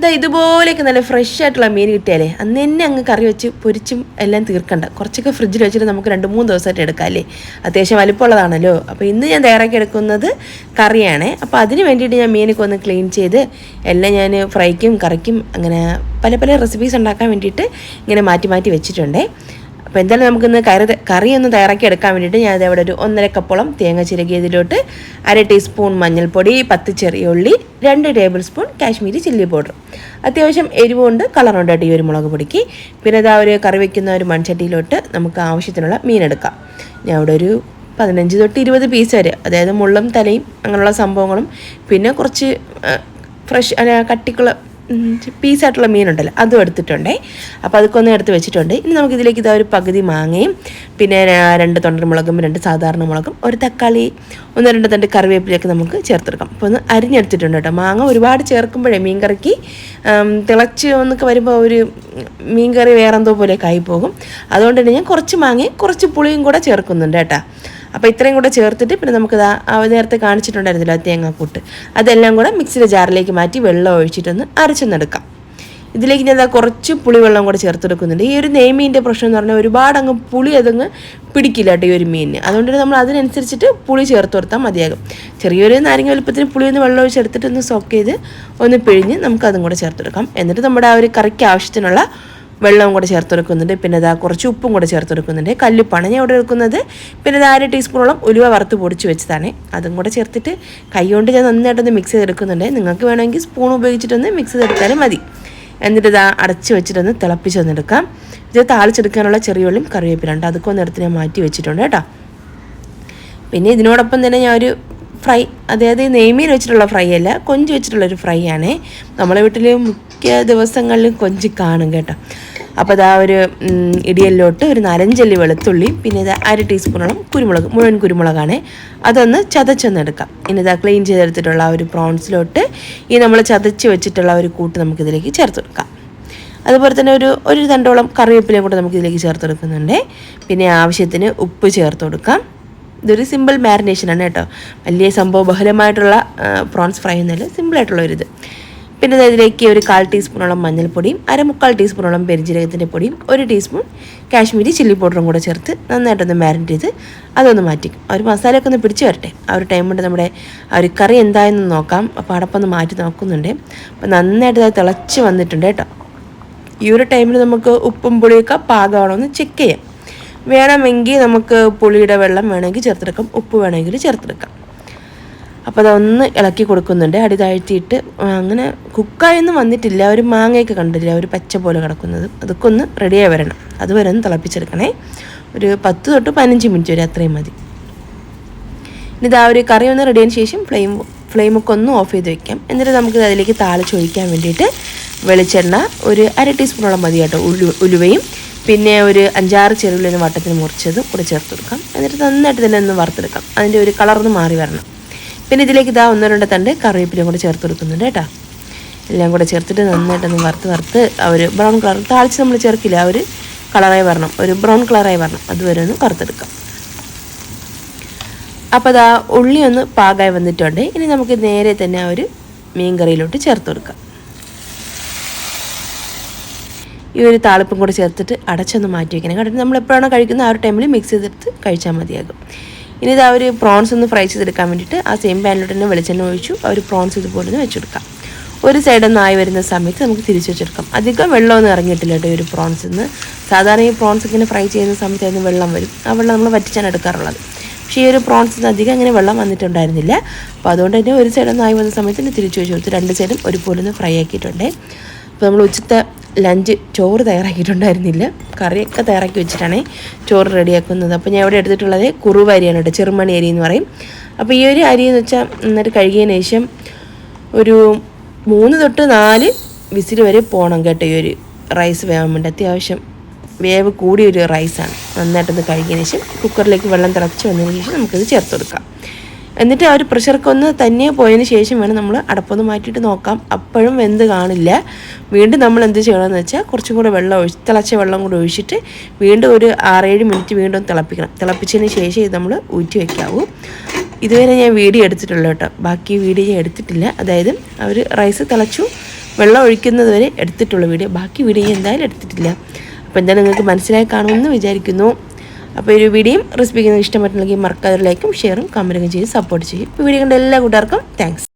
ഇതാ ഇതുപോലെയൊക്കെ നല്ല ഫ്രഷ് ആയിട്ടുള്ള മീൻ കിട്ടിയാലേ അന്ന് തന്നെ അങ്ങ് കറി വെച്ച് പൊരിച്ചും എല്ലാം തീർക്കണ്ട. കുറച്ചൊക്കെ ഫ്രിഡ്ജിൽ വെച്ചിട്ട് നമുക്ക് രണ്ട് മൂന്ന് ദിവസമായിട്ട് എടുക്കാം അല്ലേ? അത്യാവശ്യം വലിപ്പമുള്ളതാണല്ലോ. അപ്പോൾ ഇന്ന് ഞാൻ തയ്യാറാക്കി എടുക്കുന്നത് കറിയാണ്. അപ്പോൾ അതിന് വേണ്ടിയിട്ട് ഞാൻ മീനൊക്കെ ഒന്ന് ക്ലീൻ ചെയ്ത് എല്ലാം ഞാൻ ഫ്രൈക്കും കറിക്കും അങ്ങനെ പല പല റെസിപ്പീസ് ഉണ്ടാക്കാൻ വേണ്ടിയിട്ട് ഇങ്ങനെ മാറ്റി മാറ്റി വെച്ചിട്ടുണ്ടേ. അപ്പോൾ എന്തായാലും നമുക്കിന്ന് കറി കറി ഒന്ന് തയ്യാറാക്കി എടുക്കാൻ വേണ്ടിയിട്ട് ഞാൻ അവിടെ ഒരു ഒന്നര കപ്പോളം തേങ്ങ ചിരകിയതിലോട്ട് അര ടീസ്പൂൺ മഞ്ഞൾപ്പൊടി പത്ത് ചെറിയ ഉള്ളി രണ്ട് tablespoon Kashmiri chilli powder. അത്യാവശ്യം എരിവുണ്ട് കളറുണ്ട് കേട്ടോ ഈ ഒരു മുളക് പൊടിക്ക്. പിന്നെ ഇതാ ഒരു കറി വയ്ക്കുന്ന ഒരു മൺചട്ടിയിലോട്ട് നമുക്ക് ആവശ്യത്തിനുള്ള മീൻ എടുക്കാം. ഞാൻ അവിടെ ഒരു പതിനഞ്ച് തൊട്ട് ഇരുപത് പീസ് വരെ അതായത് മുള്ളും തലയും അങ്ങനെയുള്ള സംഭവങ്ങളും പിന്നെ കുറച്ച് ഫ്രഷ് കട്ടിക്കുള്ള പീസായിട്ടുള്ള മീനുണ്ടല്ലോ അതും എടുത്തിട്ടുണ്ടേ. അപ്പോൾ അതൊക്കെ ഒന്ന് എടുത്ത് വെച്ചിട്ടുണ്ട്. ഇനി നമുക്ക് ഇതിലേക്ക് ഇതാ ഒരു പകുതി മാങ്ങയും പിന്നെ രണ്ട് തൊണ്ടൻ മുളകും രണ്ട് സാധാരണ മുളകും ഒരു തക്കാളി ഒന്ന് രണ്ട് തണ്ട് കറിവേപ്പിലൊക്കെ നമുക്ക് ചേർത്തെടുക്കാം. അപ്പോൾ ഒന്ന് അരിഞ്ഞെടുത്തിട്ടുണ്ട് കേട്ടോ. മാങ്ങ ഒരുപാട് ചേർക്കുമ്പോഴേ മീൻ കറിക്ക് തിളച്ച് ഒന്നൊക്കെ വരുമ്പോൾ ഒരു മീൻ കറി വേറെന്തോ പോലെയൊക്കെ ആയിപ്പോകും. പോകും അതുകൊണ്ട് തന്നെ ഞാൻ കുറച്ച് മാങ്ങയും കുറച്ച് പുളിയും കൂടെ ചേർക്കുന്നുണ്ട് കേട്ടോ. അപ്പോൾ ഇത്രയും കൂടെ ചേർത്തിട്ട് പിന്നെ നമുക്ക് നേരത്തെ കാണിച്ചിട്ടുണ്ടായിരുന്നല്ലോ തേങ്ങാക്കൂട്ട്. അതെല്ലാം കൂടെ മിക്സിയുടെ ജാറിലേക്ക് മാറ്റി വെള്ളം ഒഴിച്ചിട്ടൊന്ന് അരച്ചെന്നെടുക്കാം. ഇതിലേക്ക് ഞാൻ കുറച്ച് പുളിവെള്ളം കൂടെ ചേർത്തെടുക്കുന്നുണ്ട്. ഈ ഒരു നെയ്മീന്റെ പ്രശ്നം എന്ന് പറഞ്ഞാൽ ഒരുപാട് അങ്ങ് പുളി അതങ്ങ് പിടിക്കില്ല കേട്ടോ ഈ ഒരു മീനിന്. അതുകൊണ്ട് നമ്മൾ അതിനനുസരിച്ചിട്ട് പുളി ചേർത്ത് കൊടുത്താൽ മതിയാകും. ചെറിയൊരു നാരങ്ങ വലുപ്പത്തിന് പുളി ഒന്ന് വെള്ളം ഒഴിച്ചെടുത്തിട്ട് ഒന്ന് സോക്ക് ചെയ്ത് ഒന്ന് പിഴിഞ്ഞ് നമുക്ക് അതും കൂടെ ചേർത്തെടുക്കാം. എന്നിട്ട് നമ്മുടെ ആ ഒരു കറിക്ക് ആവശ്യത്തിനുള്ള വെള്ളവും കൂടെ ചേർത്ത് കൊടുക്കുന്നുണ്ട് പിന്നെ ഇതാ കുറച്ച് ഉപ്പും കൂടെ ചേർത്ത് കൊടുക്കുന്നുണ്ട് കല്ലുപ്പാണ് ഞാൻ ഇവിടെ എടുക്കുന്നത്. പിന്നെ ഇത് അര ടീസ്പൂണോളം ഉലുവ വറുത്ത് പൊടിച്ച് വെച്ചതാണ്. അതും കൂടെ ചേർത്തിട്ട് കൈ കൊണ്ട് ഞാൻ നന്നായിട്ടൊന്ന് മിക്സ് ചെയ്തെടുക്കുന്നുണ്ട്. നിങ്ങൾക്ക് വേണമെങ്കിൽ സ്പൂൺ ഉപയോഗിച്ചിട്ടൊന്ന് മിക്സ് ചെയ്തെടുത്താലും മതി. എന്നിട്ട് ഇതാ അടച്ച് വെച്ചിട്ടൊന്ന് തിളപ്പിച്ച് വന്നെടുക്കാം ഇത് താളിച്ചെടുക്കാനുള്ള ചെറിയ ഉള്ളിയും കറിവേപ്പിലുണ്ട് അതൊക്കെ ഒന്ന് എടുത്ത് ഞാൻ മാറ്റി വെച്ചിട്ടുണ്ട് കേട്ടോ. പിന്നെ ഇതിനോടൊപ്പം തന്നെ ഞാൻ ഒരു ഫ്രൈ അതായത് നെയ്മീൻ വെച്ചിട്ടുള്ള ഫ്രൈ അല്ല കൊഞ്ച് വെച്ചിട്ടുള്ളൊരു ഫ്രൈ ആണ്. നമ്മളെ വീട്ടിൽ മിക്ക ദിവസങ്ങളിലും കൊഞ്ച് കാണും കേട്ടോ. അപ്പോൾ അതാ ഒരു ഇടിയല്ലോട്ട് ഒരു നാലഞ്ചല്ലി വെളുത്തുള്ളി പിന്നെ ഇത് അര ടീസ്പൂണോളം കുരുമുളക് മുഴുവൻ കുരുമുളകാണ്. അതൊന്ന് ചതച്ചൊന്നെടുക്കാം. ഇനി ഇതാ ക്ലീൻ ചെയ്തെടുത്തിട്ടുള്ള ആ ഒരു പ്രോൺസിലോട്ട് ഈ നമ്മൾ ചതച്ച് വെച്ചിട്ടുള്ള ഒരു കൂട്ട് നമുക്കിതിലേക്ക് ചേർത്ത് കൊടുക്കാം അതുപോലെ തന്നെ ഒരു ഒരു തണ്ടോളം കറിവേപ്പിലയും കൂടെ നമുക്ക് ഇതിലേക്ക് ചേർത്ത് കൊടുക്കുന്നുണ്ട് പിന്നെ ആവശ്യത്തിന് ഉപ്പ് ചേർത്ത് കൊടുക്കാം ഇതൊരു സിമ്പിൾ മാരിനേഷനാണ് കേട്ടോ. വലിയ സംഭവ ബഹുലമായിട്ടുള്ള പ്രോൺസ് ഫ്രൈ എന്നല്ല സിമ്പിളായിട്ടുള്ള ഒരു ഇത് പിന്നെ ഇതിലേക്ക് ഒരു കാൽ ടീസ്പൂണോളം മഞ്ഞൾപ്പൊടിയും അരമുക്കാൽ ടീസ്പൂണോളം പെരിഞ്ജീരകത്തിന്റെ പൊടിയും ഒരു ടീസ്പൂൺ കാശ്മീരി ചില്ലി പൗഡറും കൂടെ ചേർത്ത് നന്നായിട്ടൊന്ന് മാരിനേറ്റ് ചെയ്ത് അതൊന്ന് മാറ്റി. ഒരു മസാലയൊക്കെ ഒന്ന് പിടിച്ച് വരട്ടെ. ആ ഒരു ടൈം കൊണ്ട് നമ്മുടെ ആ ഒരു കറി എന്തായെന്ന് നോക്കാം. അപ്പോൾ അടപ്പൊന്ന് മാറ്റി നോക്കുന്നുണ്ട്. അപ്പോൾ നന്നായിട്ട് അത് തിളച്ച് വന്നിട്ടുണ്ട് കേട്ടോ. ഈ ഒരു ടൈമിൽ നമുക്ക് ഉപ്പും പുളിയൊക്കെ പാകമാണോ എന്ന് ചെക്ക് ചെയ്യാം. വേണമെങ്കിൽ നമുക്ക് പുളിയുടെ വെള്ളം വേണമെങ്കിൽ ചേർത്തെടുക്കാം. ഉപ്പ് വേണമെങ്കിൽ ചേർത്തെടുക്കാം. അപ്പോൾ അതൊന്ന് ഇളക്കി കൊടുക്കുന്നുണ്ട്. അടി താഴ്ത്തിയിട്ട് അങ്ങനെ കുക്കായൊന്നും വന്നിട്ടില്ല. ഒരു മാങ്ങയൊക്കെ കണ്ടില്ല? ഒരു പച്ച പോലെ കിടക്കുന്നത്. അതൊക്കെ ഒന്ന് റെഡിയായി വരണം. അതുവരെ ഒന്ന് തിളപ്പിച്ചെടുക്കണേ. ഒരു പത്ത് തൊട്ട് പതിനഞ്ച് മിനിറ്റ് വരെ അത്രയും മതി. ഇനി ഇതാ ഒരു കറി ഒന്ന് റെഡിയതിന് ശേഷം ഫ്ലെയിം ഫ്ലെയിമൊക്കെ ഒന്ന് ഓഫ് ചെയ്ത് വെക്കാം. എന്നിട്ട് നമുക്ക് അതിലേക്ക് താളിച്ച് ഒഴിക്കാൻ വേണ്ടിയിട്ട് വെളിച്ചെണ്ണ ഒരു അര ടീസ്പൂണോളം മതി കേട്ടോ. ഉലു ഉലുവയും പിന്നെ ഒരു അഞ്ചാറ് ചെറുവിളിന് വട്ടത്തിന് മുറിച്ചതും കൂടെ ചേർത്ത് കൊടുക്കാം. എന്നിട്ട് നന്നായിട്ട് തന്നെ ഒന്ന് വറുത്തെടുക്കാം. അതിന്റെ ഒരു കളർന്ന് മാറി വരണം. പിന്നെ ഇതിലേക്ക് ഇതാ ഒന്നോ രണ്ടോ തണ്ട് കറിവേപ്പിലയും കൂടെ ചേർത്ത് കൊടുക്കുന്നുണ്ട് കേട്ടോ. എല്ലാം കൂടെ ചേർത്തിട്ട് നന്നായിട്ടൊന്ന് വറുത്ത് വറുത്ത് അവർ ബ്രൗൺ കളർ താളിച്ച് നമ്മൾ ചേർക്കില്ല ആ ഒരു കളറായി വരണം ഒരു ബ്രൗൺ കളറായി വരണം. അതുവരെ ഒന്ന് വറുത്തെടുക്കാം. അപ്പോൾ അതാ ഉള്ളി ഒന്ന് പാകമായി വന്നിട്ടുണ്ട്. ഇനി നമുക്ക് നേരെ തന്നെ ആ ഒരു മീൻ കറിയിലോട്ട് ചേർത്ത് കൊടുക്കാം. ഈ ഒരു താളിപ്പും കൂടെ ചേർത്തിട്ട് അടച്ചൊന്ന് മാറ്റി വയ്ക്കണം കാരണം നമ്മൾ എപ്പോഴാണോ കഴിക്കുന്നത് ആ ഒരു ടൈമിൽ മിക്സ് ചെയ്തെടുത്ത് കഴിച്ചാൽ മതിയാകും. ഇനി ഇത് ഒരു പ്രോൺസ് ഒന്ന് ഫ്രൈ ചെയ്തെടുക്കാൻ വേണ്ടിയിട്ട് ആ സെയിം പാനിലോട്ട് തന്നെ വെളിച്ചെണ്ണ ഒഴിച്ചു ആ ഒരു പ്രോൺസ് ഇതുപോലെ ഒന്ന് വെച്ചെടുക്കാം. ഒരു സൈഡ് ഒന്നായി വരുന്ന സമയത്ത് നമുക്ക് തിരിച്ചു വെച്ചെടുക്കാം. അധികം വെള്ളമൊന്നും ഇറങ്ങിയിട്ടില്ല കേട്ടോ ഒരു പ്രോൺസ് നിന്ന് സാധാരണ ഈ പ്രോൺസ് ഇങ്ങനെ ഫ്രൈ ചെയ്യുന്ന സമയത്ത് വെള്ളം വരും. ആ വെള്ളം നമ്മൾ വറ്റിച്ചാണ് എടുക്കാറുള്ളത്. പക്ഷേ ഈ ഒരു പ്രോൺസിന് അധികം അങ്ങനെ വെള്ളം വന്നിട്ടുണ്ടായിരുന്നില്ല. അപ്പോൾ അതുകൊണ്ട് തന്നെ ഒരു സൈഡ് ഒന്നായി വന്ന സമയത്ത് തന്നെ തിരിച്ചു വെച്ച് കൊടുത്ത് രണ്ട് സൈഡും ഒരുപോലെ ഒന്ന് ഫ്രൈ ആക്കിയിട്ടുണ്ട്. അപ്പോൾ നമ്മൾ ഉച്ചത്തെ ലഞ്ച് ചോറ് തയ്യാറാക്കിയിട്ടുണ്ടായിരുന്നില്ല. കറിയൊക്കെ തയ്യാറാക്കി വെച്ചിട്ടാണ് ചോറ് റെഡിയാക്കുന്നത്. അപ്പോൾ ഞാൻ ഇവിടെ എടുത്തിട്ടുള്ളത് കുറുവ അരിയാണ് കേട്ടോ ചെറുമണി അരി എന്ന് പറയും. അപ്പോൾ ഈ ഒരു അരി എന്ന് വെച്ചാൽ എന്നിട്ട് കഴുകിയതിന് ശേഷം ഒരു മൂന്ന് തൊട്ട് നാല് വിസിൽ വരെ പോകണം കേട്ടോ ഈ ഒരു റൈസ് വേവാൻ വേണ്ടി അത്യാവശ്യം വേവ് കൂടിയൊരു റൈസാണ്. നന്നായിട്ടൊന്ന് കഴുകിയതിന് ശേഷം കുക്കറിലേക്ക് വെള്ളം തിളച്ച് വന്നതിന് ശേഷം നമുക്കിത് ചേർത്ത് കൊടുക്കാം. എന്നിട്ട് ആ ഒരു പ്രഷർക്ക് ഒന്ന് തന്നെ പോയതിന് ശേഷം വേണം നമ്മൾ അടപ്പൊന്ന് മാറ്റിയിട്ട് നോക്കാം. അപ്പോഴും വെന്ത് കാണില്ല. വീണ്ടും നമ്മൾ എന്ത് ചെയ്യണമെന്ന് വെച്ചാൽ കുറച്ചും കൂടെ വെള്ളം ഒഴിച്ച് തിളച്ച വെള്ളം കൂടെ ഒഴിച്ചിട്ട് വീണ്ടും ഒരു ആറേഴ് മിനിറ്റ് വീണ്ടും തിളപ്പിക്കണം. തിളപ്പിച്ചതിന് ശേഷം ഇത് നമ്മൾ ഊറ്റി വയ്ക്കാവൂ ഇതുവരെ ഞാൻ വീഡിയോ എടുത്തിട്ടുള്ളൂ കേട്ടോ. ബാക്കി വീഡിയോ ഞാൻ എടുത്തിട്ടില്ല. അതായത് അവർ റൈസ് തിളച്ചു വെള്ളം ഒഴിക്കുന്നത് വരെ എടുത്തിട്ടുള്ള വീഡിയോ. ബാക്കി വീഡിയോ ഞാൻ എന്തായാലും എടുത്തിട്ടില്ല. അപ്പോൾ എന്തായാലും നിങ്ങൾക്ക് മനസ്സിലായി കാണുമെന്ന് വിചാരിക്കുന്നു. അപ്പോൾ ഒരു വീഡിയോയും റെസിപ്പിക്കുന്നത് ഇഷ്ടപ്പെട്ടില്ലെങ്കിൽ മറക്കാതെ ലൈക്കും ഷെയറും കമന്റും ചെയ്ത് സപ്പോർട്ട് ചെയ്യും. വീഡിയോ കണ്ട എല്ലാ കൂട്ടുകാർക്കും താങ്ക്സ്